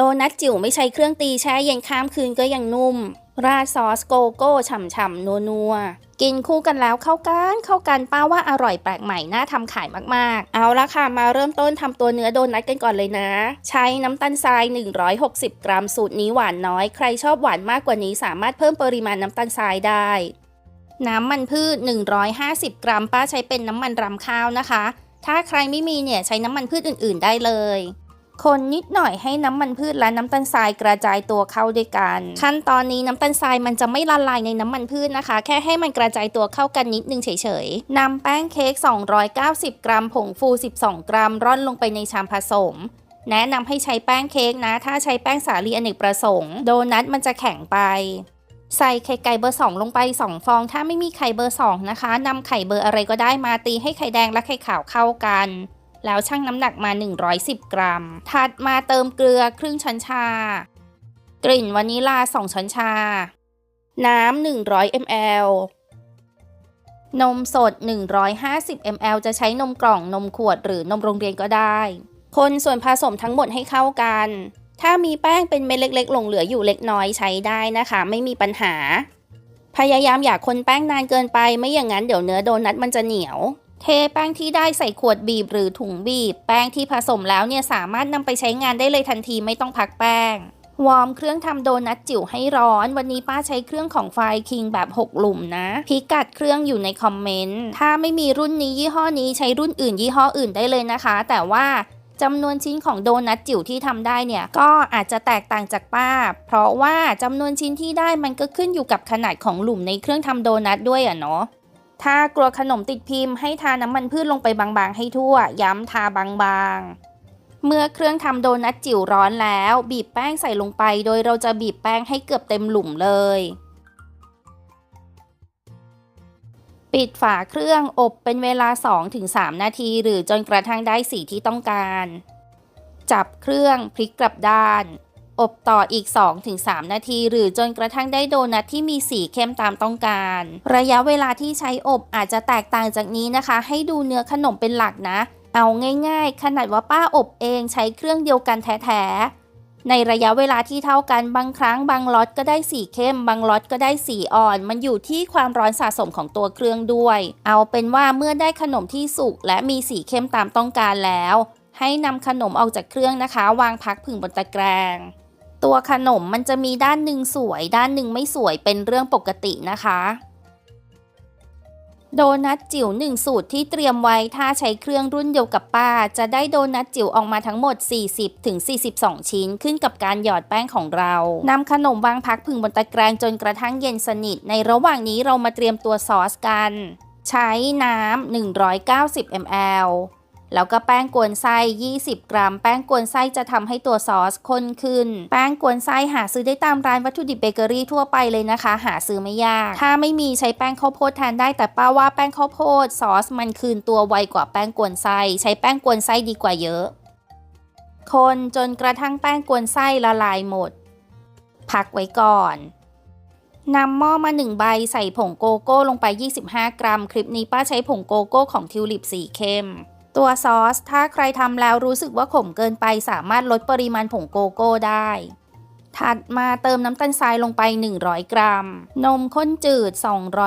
โดนัทจิ๋วไม่ใช้เครื่องตีแช่เย็นข้ามคืนก็ยังนุ่ม ราดซอสโกโก้ฉ่ำๆนัวๆ กินคู่กันแล้วเข้ากันเข้ากันป้าว่าอร่อยแปลกใหม่น่าทำขายมากๆ เอาละค่ะมาเริ่มต้นทำตัวเนื้อโดนัทกันก่อนเลยนะ ใช้น้ำตาลทราย 160 กรัมสูตรนี้หวานน้อย ใครชอบหวานมากกว่านี้สามารถเพิ่มปริมาณน้ำตาลทรายได้น้ำมันพืช 150 กรัม ป้าใช้เป็นน้ำมันรำข้าวนะคะ ถ้าใครไม่มีเนี่ยใช้น้ำมันพืชอื่น ๆ ได้เลย คนนิดหน่อยให้น้ำมันพืชและน้ำตาลทรายกระจายตัวเข้าด้วยกัน ขั้นตอนนี้น้ำตาลทรายมันจะไม่ละลายในน้ำมันพืชนะคะ แค่ให้มันกระจายตัวเข้ากันนิดนึงเฉยๆนำแป้งเค้ก 290 กรัม ผงฟู 12 กรัม ร่อนลงไปในชามผสม แนะนำให้ใช้แป้งเค้กนะ ถ้าใช้แป้งสาลีอเนกประสงค์ โดนัทมันจะแข็งไปใส่ไข่ไก่เบอร์ 2 ลงไป 2 ฟอง ถ้าไม่มีไข่เบอร์ 2 นะคะนำไข่เบอร์อะไรก็ได้มาตีให้ไข่แดงและไข่ขาวเข้ากัน แล้วชั่งน้ำหนักมา 110 กรัม ถัดมาเติมเกลือครึ่งช้อนชา กลิ่นวานิลา 2 ช้อนชา น้ำ 100 ml นมสด 150 ml จะใช้นมกล่องนมขวดหรือนมโรงเรียนก็ได้ คนส่วนผสมทั้งหมดให้เข้ากัน ถ้ามีแป้งเป็นเม็ดเล็ก ๆ หลงเหลืออยู่เล็กน้อยใช้ได้นะคะ ไม่มีปัญหา พยายามอย่าคนแป้งนานเกินไป ไม่อย่างนั้นเดี๋ยวเนื้อโดนัทมันจะเหนียว เทแป้งที่ได้ใส่ขวดบีบหรือถุงบีบ แป้งที่ผสมแล้วเนี่ยสามารถนำไปใช้งานได้เลยทันทีไม่ต้องพักแป้ง วอร์มเครื่องทำโดนัทจิ๋วให้ร้อน วันนี้ป้าใช้เครื่องของไฟคิงแบบ 6 หลุมนะ พิกัดเครื่องอยู่ในคอมเมนต์ ถ้าไม่มีรุ่นนี้ยี่ห้อนี้ใช้รุ่นอื่นยี่ห้ออื่นได้เลยนะคะ แต่ว่าจำนวนชิ้นของโดนัทจิ๋วที่ทำได้เนี่ย ก็อาจจะแตกต่างจากป้า เพราะว่าจำนวนชิ้นที่ได้มันก็ขึ้นอยู่กับขนาดของหลุมในเครื่องทำโดนัทด้วยอะเนาะ ถ้ากลัวขนมติดพิมพ์ให้ทาน้ำมันพืชลงไปบางๆ ให้ทั่ว ย้ำทาบางๆ เมื่อเครื่องทำโดนัทจิ๋วร้อนแล้ว บีบแป้งใส่ลงไป โดยเราจะบีบแป้งให้เกือบเต็มหลุมเลย ปิดฝาเครื่องอบเป็นเวลา 2-3 นาที หรือจนกระทั่งได้สีที่ต้องการ จับเครื่องพลิกกลับด้าน อบต่ออีก 2-3 นาที หรือจนกระทั่งได้โดนัทที่มีสีเข้มตามต้องการ ระยะเวลาที่ใช้อบอาจจะแตกต่างจากนี้นะคะ ให้ดูเนื้อขนมเป็นหลักนะ เอาง่าย ๆ ขนาดว่าป้าอบเองใช้เครื่องเดียวกันแท้ๆในระยะเวลาที่เท่ากันบางครั้งบางล็อตก็ได้สีเข้ม บางล็อตก็ได้สีอ่อน มันอยู่ที่ความร้อนสะสมของตัวเครื่องด้วย เอาเป็นว่าเมื่อได้ขนมที่สุกและมีสีเข้มตามต้องการแล้วให้นำขนมออกจากเครื่องนะคะ วางพักผึ่งบนตะแกรง ตัวขนมมันจะมีด้านหนึ่งสวย ด้านหนึ่งไม่สวยเป็นเรื่องปกตินะคะ โดนัทจิ๋วหนึ่งสูตรที่เตรียมไว้ถ้าใช้เครื่องรุ่นเดียวกับป้า จะได้โดนัทจิ๋วออกมาทั้งหมด 40-42 ชิ้น ขึ้นกับการหยอดแป้งของเรานำขนมวางพักผึ่งบนตะแกรงจนกระทั่งเย็นสนิท ในระหว่างนี้เรามาเตรียมตัวซอสกัน ใช้น้ำ190 ml แล้วก็แป้งกวนไส้ 20 กรัม แป้งกวนไส้จะทำให้ตัวซอสข้นขึ้น แป้งกวนไส้หาซื้อได้ตามร้านวัตถุดิบเบเกอรี่ทั่วไปเลยนะคะ หาซื้อไม่ยาก ถ้าไม่มีใช้แป้งข้าวโพดแทนได้แต่ป้าว่าแป้งข้าวโพดซอสมันคืนตัวไวกว่าแป้งกวนไส้ ใช้แป้งกวนไส้ดีกว่าเยอะ คนจนกระทั่งแป้งกวนไส้ละลายหมด พักไว้ก่อนนำหม้อมาหนึ่งใบใส่ผงโกโก้ลงไป 25 กรัม คลิปนี้ป้าใช้ผงโกโก้ของทิวลิปสีเข้ม ตัวซอส ถ้าใครทำแล้วรู้สึกว่าขมเกินไปสามารถลดปริมาณผงโกโก้ได้ ถัดมาเติมน้ำตาลทรายลงไป 100 กรัม นมข้นจืด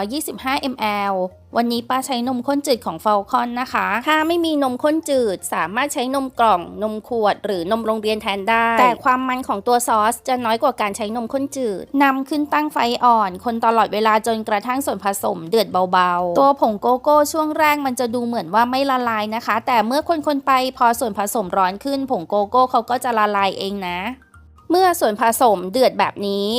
225 ml วันนี้ป้าใช้นมข้นจืดของฟอลคอนนะคะ ถ้าไม่มีนมข้นจืด สามารถใช้นมกล่อง นมขวด หรือนมโรงเรียนแทนได้ แต่ความมันของตัวซอสจะน้อยกว่าการใช้นมข้นจืด นำขึ้นตั้งไฟอ่อน คนตลอดเวลาจนกระทั่งส่วนผสมเดือดเบาๆ ตัวผงโกโก้ช่วงแรกมันจะดูเหมือนว่าไม่ละลายนะคะ แต่เมื่อคนๆไปพอส่วนผสมร้อนขึ้น ผงโกโก้เขาก็จะละลายเองนะ เมื่อส่วนผสมเดือดแบบนี้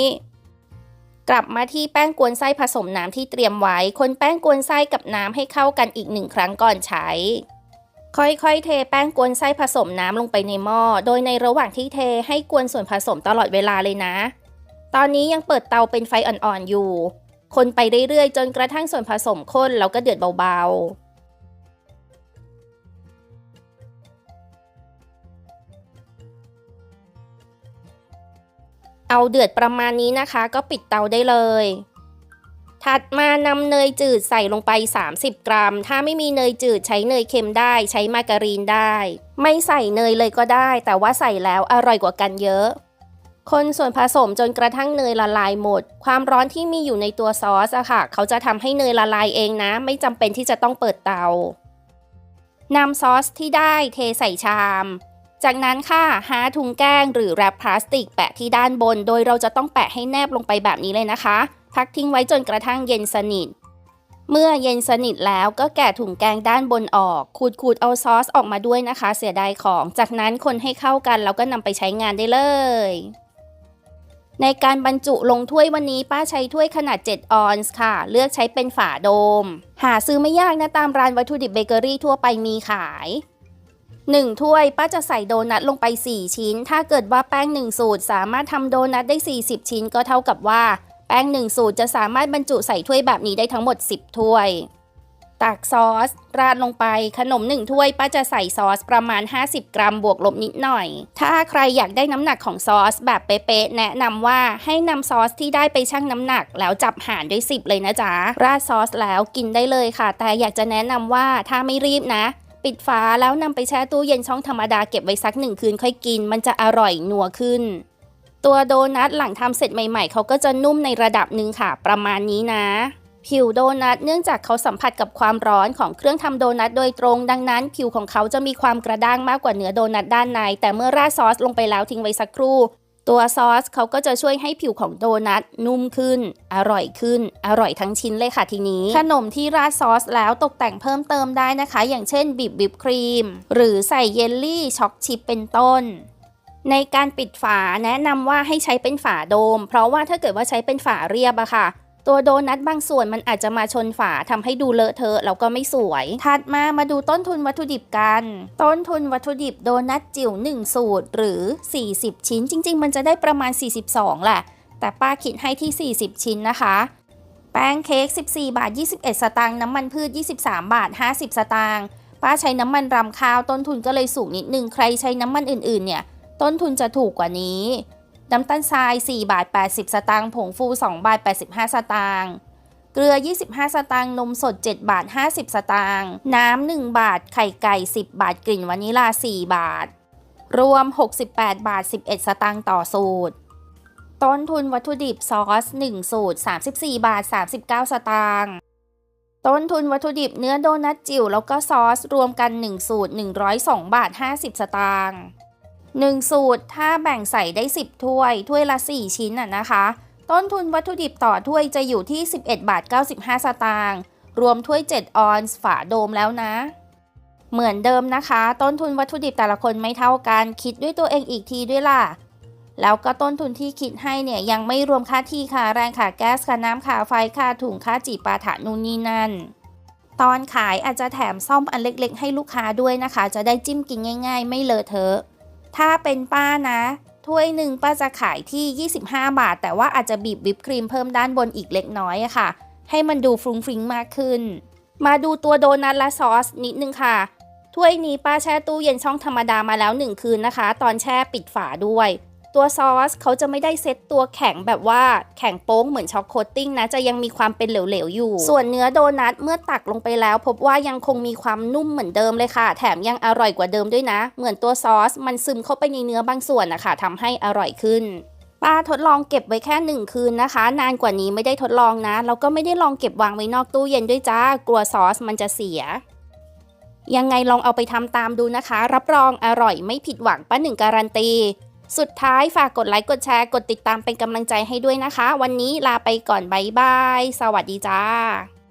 กลับมาที่แป้งกวนไส้ผสมน้ำที่เตรียมไว้ คนแป้งกวนไส้กับน้ำให้เข้ากันอีกหนึ่งครั้งก่อนใช้ ค่อยๆ เทแป้งกวนไส้ผสมน้ำลงไปในหม้อ โดยในระหว่างที่เทให้กวนส่วนผสมตลอดเวลาเลยนะ ตอนนี้ยังเปิดเตาเป็นไฟอ่อนๆอยู่ คนไปเรื่อยๆ จนกระทั่งส่วนผสมข้นแล้วก็เดือดเบาๆ เอาเดือดประมาณนี้นะคะ ก็ปิดเตาได้เลย ถัดมานำเนยจืดใส่ลงไป 30 กรัม ถ้าไม่มีเนยจืดใช้เนยเค็มได้ใช้มาการีนได้ ไม่ใส่เนยเลยก็ได้ แต่ว่าใส่แล้วอร่อยกว่ากันเยอะ คนส่วนผสมจนกระทั่งเนยละลายหมด ความร้อนที่มีอยู่ในตัวซอสอะค่ะ เขาจะทำให้เนยละลายเองนะ ไม่จำเป็นที่จะต้องเปิดเตานำซอสที่ได้เทใส่ชาม จากนั้นค่ะหาถุงแกงหรือแรปพลาสติกแปะที่ด้านบน โดยเราจะต้องแปะให้แนบลงไปแบบนี้เลยนะคะ พักทิ้งไว้จนกระทั่งเย็นสนิท เมื่อเย็นสนิทแล้วก็แกะถุงแกงด้านบนออก ขูดๆเอาซอสออกมาด้วยนะคะ เสียดายของ จากนั้นคนให้เข้ากันแล้วก็นำไปใช้งานได้เลยในการบรรจุลงถ้วยวันนี้ป้าใช้ถ้วยขนาด 7 ออนซ์ค่ะ เลือกใช้เป็นฝาโดม หาซื้อไม่ยากนะตามร้านวัตถุดิบเบเกอรี่ทั่วไปมีขาย 1 ถ้วยป้าจะใส่โดนัทลงไป 4 ชิ้น ถ้าเกิดว่าแป้ง 1 สูตร สามารถทำโดนัทได้ 40 ชิ้นก็เท่ากับว่า แป้ง 1 สูตรจะสามารถบรรจุใส่ถ้วยแบบนี้ได้ทั้งหมด 10 ถ้วย ตักซอส ราดลงไปขนม 1 ถ้วยป้าจะใส่ซอสประมาณ 50 กรัมบวกลบนิดหน่อย ถ้าใครอยากได้น้ำหนักของซอสแบบเป๊ะๆแนะนำว่าให้นำซอสที่ได้ไปชั่งน้ำหนัก แล้วจับหารด้วย 10 เลยนะจ๊ะราดซอสแล้วกินได้เลยค่ะ แต่อยากจะแนะนำว่าถ้าไม่รีบนะ ปิดฝาแล้วนำไปแช่ตู้เย็นช่องธรรมดาเก็บไว้สักหนึ่งคืนค่อยกิน มันจะอร่อยนัวขึ้น ตัวโดนัทหลังทำเสร็จใหม่ๆ เขาก็จะนุ่มในระดับหนึ่งค่ะ ประมาณนี้นะ ผิวโดนัทเนื่องจากเขาสัมผัสกับความร้อนของเครื่องทำโดนัทโดยตรง ดังนั้นผิวของเขาจะมีความกระด้างมากกว่าเนื้อโดนัทด้านใน แต่เมื่อราดซอสลงไปแล้วทิ้งไว้สักครู่ ตัวซอสเขาก็จะช่วยให้ผิวของโดนัทนุ่มขึ้น อร่อยขึ้น อร่อยทั้งชิ้นเลยค่ะทีนี้ ขนมที่ราดซอสแล้วตกแต่งเพิ่มเติมได้นะคะ อย่างเช่นบีบวิปครีม หรือใส่เยลลี่ช็อกชิปเป็นต้น ในการปิดฝาแนะนำว่าให้ใช้เป็นฝาโดม เพราะว่าถ้าเกิดว่าใช้เป็นฝาเรียบอะค่ะ ตัวโดนัทบางส่วนมันอาจจะมาชนฝาทำให้ดูเลอะเทอะแล้วก็ไม่สวย ถัดมามาดูต้นทุนวัตถุดิบกัน ต้นทุนวัตถุดิบโดนัทจิ๋ว1 สูตรหรือ 40 ชิ้น จริง ๆ มันจะได้ประมาณ 42แหละ แต่ป้าคิดให้ที่ 40 ชิ้นนะคะ แป้งเค้ก14 บาท 21 สตางค์น้ำมันพืช 23 บาท 50 สตางค์ป้าใช้น้ำมันรำข้าวต้นทุนก็เลยสูงนิดนึงใครใช้น้ำมันอื่นๆ เนี่ย ต้นทุนจะถูกกว่านี้ น้ำตาลทราย4บาท80 สตางค์ ผงฟู2บาท85 สตางค์ เกลือ 25 สตางค์ นมสด 7 บาท 50 สตางค์ น้ำ 1 บาท ไข่ไก่ 10 บาท กลิ่นวานิลา 4 บาท รวม 68 บาท 11 สตางค์ต่อสูตร ต้นทุนวัตถุดิบซอส 1 สูตร 34 บาท 39 สตางค์ต้นทุนวัตถุดิบเนื้อโดนัทจิ๋วแล้วก็ซอส รวมกัน 1 สูตร 102 บาท 50 สตางค์ 1 สูตร ถ้าแบ่งใส่ได้ 10 ถ้วย ถ้วยละ 4 ชิ้นน่ะนะคะ ต้นทุนวัตถุดิบต่อถ้วยจะอยู่ที่ 11 บาท 95 สตางค์ รวมถ้วย 7 ออนซ์ฝาโดมแล้วนะ เหมือนเดิมนะคะ ต้นทุนวัตถุดิบแต่ละคนไม่เท่ากัน คิดด้วยตัวเองอีกทีด้วยล่ะ แล้วก็ต้นทุนที่คิดให้เนี่ยยังไม่รวมค่าที่ค่าแรงค่าแก๊สค่าน้ำค่าไฟค่าถุงค่าจีปาถะนู่นนี่นั่นตอนขายอาจจะแถมซ่อมอันเล็กๆ ให้ลูกค้าด้วยนะคะ จะได้จิ้มกินง่าย ๆ ไม่เลอะเทอะ ถ้าเป็นป้านะถ้วยหนึ่งป้าจะขายที่ 25 บาท แต่ว่าอาจจะบีบวิปครีมเพิ่มด้านบนอีกเล็กน้อยอะค่ะ ให้มันดูฟรุ้งฟริ้งมากขึ้น มาดูตัวโดนัทและซอสนิดนึงค่ะ ถ้วยนี้ป้าแช่ตู้เย็นช่องธรรมดามาแล้ว 1 คืนนะคะ ตอนแช่ปิดฝาด้วย ตัวซอสเขาจะไม่ได้เซ็ตตัวแข็งแบบว่าแข็งโป้งเหมือนช็อกโคตติ้งนะจะยังมีความเป็นเหลวๆอยู่ ส่วนเนื้อโดนัทเมื่อตักลงไปแล้ว พบว่ายังคงมีความนุ่มเหมือนเดิมเลยค่ะ แถมยังอร่อยกว่าเดิมด้วยนะ เหมือนตัวซอส มันซึมเข้าไปในเนื้อบางส่วนนะคะทำให้อร่อยขึ้นป้าทดลองเก็บไว้แค่หนึ่งคืนนะคะ นานกว่านี้ไม่ได้ทดลองนะ แล้วก็ไม่ได้ลองเก็บวางไว้นอกตู้เย็นด้วยจ้ากลัวซอสมันจะเสีย ยังไงลองเอาไปทำตามดูนะคะ รับรองอร่อยไม่ผิดหวังป้าหนึ่งการันตี สุดท้ายฝากกดไลค์กดแชร์กดติดตามเป็นกำลังใจให้ด้วยนะคะ วันนี้ลาไปก่อนบายบาย สวัสดีจ้า